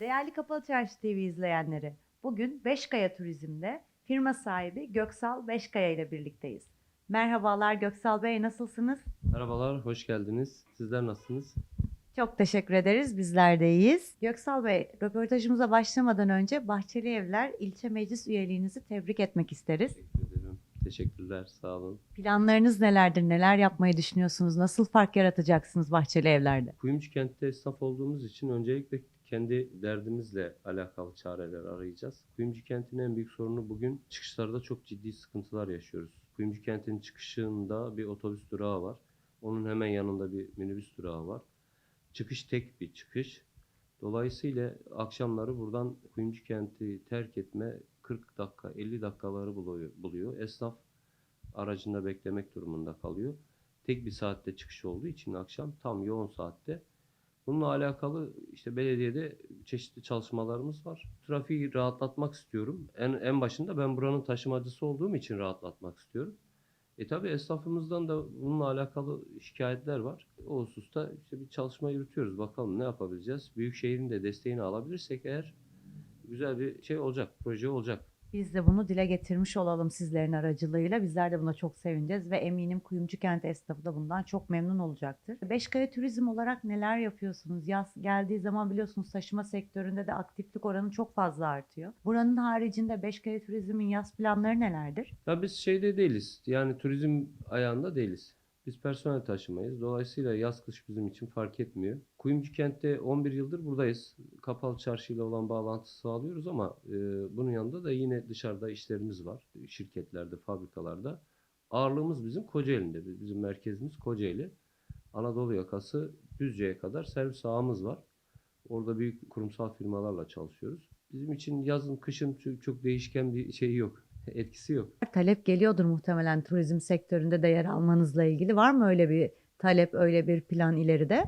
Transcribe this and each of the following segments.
Değerli Kapalı Çarşı TV izleyenleri, bugün Beşkaya Turizm'de firma sahibi Göksal Beşkaya ile birlikteyiz. Merhabalar Göksal Bey, nasılsınız? Merhabalar, hoş geldiniz. Sizler nasılsınız? Çok teşekkür ederiz, bizler de iyiyiz. Göksal Bey, röportajımıza başlamadan önce Bahçeli Evler ilçe meclis üyeliğinizi tebrik etmek isteriz. Teşekkür ederim. Teşekkürler, sağ olun. Planlarınız nelerdir, neler yapmayı düşünüyorsunuz, nasıl fark yaratacaksınız Bahçeli Evler'de? Kuyumcu kentte esnaf olduğumuz için öncelikle kendi derdimizle alakalı çareler arayacağız. Kuyumcu kentin en büyük sorunu bugün çıkışlarda çok ciddi sıkıntılar yaşıyoruz. Kuyumcu kentin çıkışında bir otobüs durağı var. Onun hemen yanında bir minibüs durağı var. Çıkış tek bir çıkış. Dolayısıyla akşamları buradan Kuyumcu kenti terk etme 40 dakika, 50 dakikaları buluyor. Esnaf aracında beklemek durumunda kalıyor. Tek bir saatte çıkış olduğu için akşam tam yoğun saatte. Bununla alakalı işte belediyede çeşitli çalışmalarımız var. Trafiği rahatlatmak istiyorum. En, en başında ben buranın taşımacısı olduğum için rahatlatmak istiyorum. E tabi esnafımızdan da bununla alakalı şikayetler var. O hususta işte bir çalışma yürütüyoruz. Bakalım ne yapabileceğiz. Büyükşehir'in de desteğini alabilirsek eğer güzel bir şey olacak, proje olacak. Biz de bunu dile getirmiş olalım sizlerin aracılığıyla. Bizler de buna çok sevineceğiz ve eminim Kuyumcu Kent esnafı da bundan çok memnun olacaktır. Beşkaya Turizm olarak neler yapıyorsunuz? Yaz geldiği zaman biliyorsunuz taşıma sektöründe de aktiflik oranı çok fazla artıyor. Buranın haricinde Beşkaya Turizm'in yaz planları nelerdir? Ya biz şeyde değiliz. Yani turizm ayağında değiliz. Biz personel taşımayız. Dolayısıyla yaz kış bizim için fark etmiyor. Kuyumcu kentte 11 yıldır buradayız. Kapalı çarşıyla olan bağlantı sağlıyoruz ama e, bunun yanında da yine dışarıda işlerimiz var. Şirketlerde, fabrikalarda. Ağırlığımız bizim Kocaeli'nde. Bizim merkezimiz Kocaeli. Anadolu yakası Düzce'ye kadar servis ağımız var. Orada büyük kurumsal firmalarla çalışıyoruz. Bizim için yazın, kışın çok, çok değişken bir şey yok. Etkisi yok. Talep geliyordur muhtemelen turizm sektöründe de yer almanızla ilgili. Var mı öyle bir talep, öyle bir plan ileride?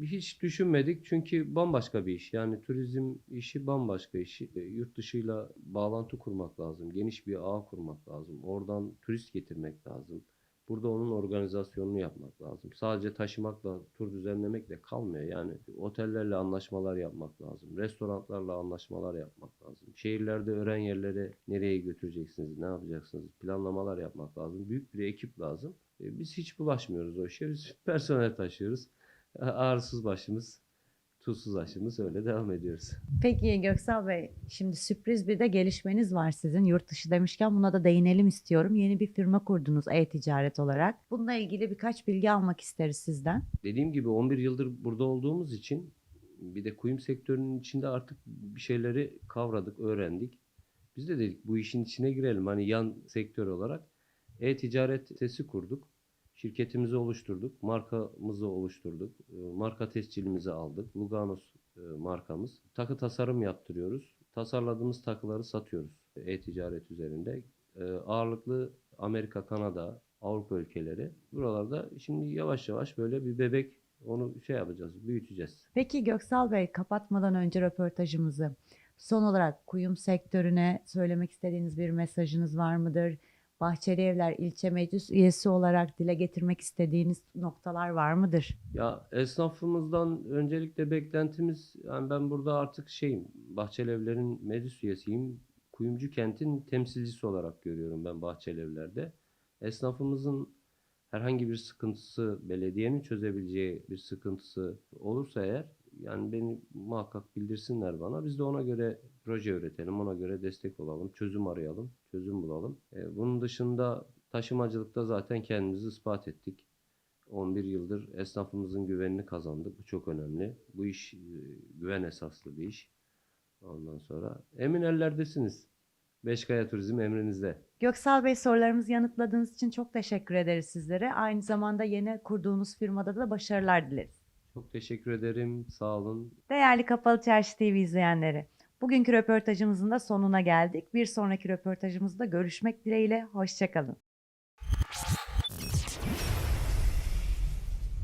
Hiç düşünmedik çünkü bambaşka bir iş. Yani turizm işi bambaşka iş. E, Yurt dışıyla bağlantı kurmak lazım. Geniş bir ağ kurmak lazım. Oradan turist getirmek lazım. Burada onun organizasyonunu yapmak lazım. Sadece taşımakla, tur düzenlemekle kalmıyor. Yani otellerle anlaşmalar yapmak lazım. Restoranlarla anlaşmalar yapmak lazım. Şehirlerde öğren yerlere nereye götüreceksiniz, ne yapacaksınız planlamalar yapmak lazım. Büyük bir ekip lazım. E, Biz hiç bulaşmıyoruz o işe. Biz personel taşıyoruz. Ağrısız başımız, tuzsuz aşımız öyle devam ediyoruz. Peki Göksal Bey, şimdi sürpriz bir de gelişmeniz var sizin. Yurt dışı demişken buna da değinelim istiyorum. Yeni bir firma kurdunuz e-ticaret olarak. Bununla ilgili birkaç bilgi almak isteriz sizden. Dediğim gibi 11 yıldır burada olduğumuz için bir de kuyum sektörünün içinde artık bir şeyleri kavradık, öğrendik. Biz de dedik bu işin içine girelim. Hani yan sektör olarak e-ticaret sitesi kurduk. Şirketimizi oluşturduk, markamızı oluşturduk, e, marka tescilimizi aldık. Luganos e, markamız. Takı tasarım yaptırıyoruz. Tasarladığımız takıları satıyoruz e-ticaret üzerinde. E, Ağırlıklı Amerika, Kanada, Avrupa ülkeleri. Buralarda şimdi yavaş yavaş böyle bir bebek onu şey yapacağız, büyüteceğiz. Peki Göksal Bey, kapatmadan önce röportajımızı son olarak kuyum sektörüne söylemek istediğiniz bir mesajınız var mıdır? Bahçeli Evler ilçe meclis üyesi olarak dile getirmek istediğiniz noktalar var mıdır? Ya esnafımızdan öncelikle beklentimiz yani ben burada artık şeyim Bahçelievler'in meclis üyesiyim. Kuyumcu kentin temsilcisi olarak görüyorum ben Bahçelievler'de. Esnafımızın herhangi bir sıkıntısı, belediyenin çözebileceği bir sıkıntısı olursa eğer yani beni muhakkak bildirsinler bana. Biz de ona göre proje üretelim, ona göre destek olalım, çözüm arayalım, çözüm bulalım. E, bunun dışında taşımacılıkta zaten kendimizi ispat ettik. 11 yıldır esnafımızın güvenini kazandık. Bu çok önemli. Bu iş e, güven esaslı bir iş. Ondan sonra emin ellerdesiniz. Beşkaya Turizm emrinizde. Göksal Bey sorularımızı yanıtladığınız için çok teşekkür ederiz sizlere. Aynı zamanda yeni kurduğunuz firmada da başarılar dileriz. Çok teşekkür ederim. Sağ olun. Değerli Kapalı Çarşı TV izleyenleri, bugünkü röportajımızın da sonuna geldik. Bir sonraki röportajımızda görüşmek dileğiyle, hoşçakalın.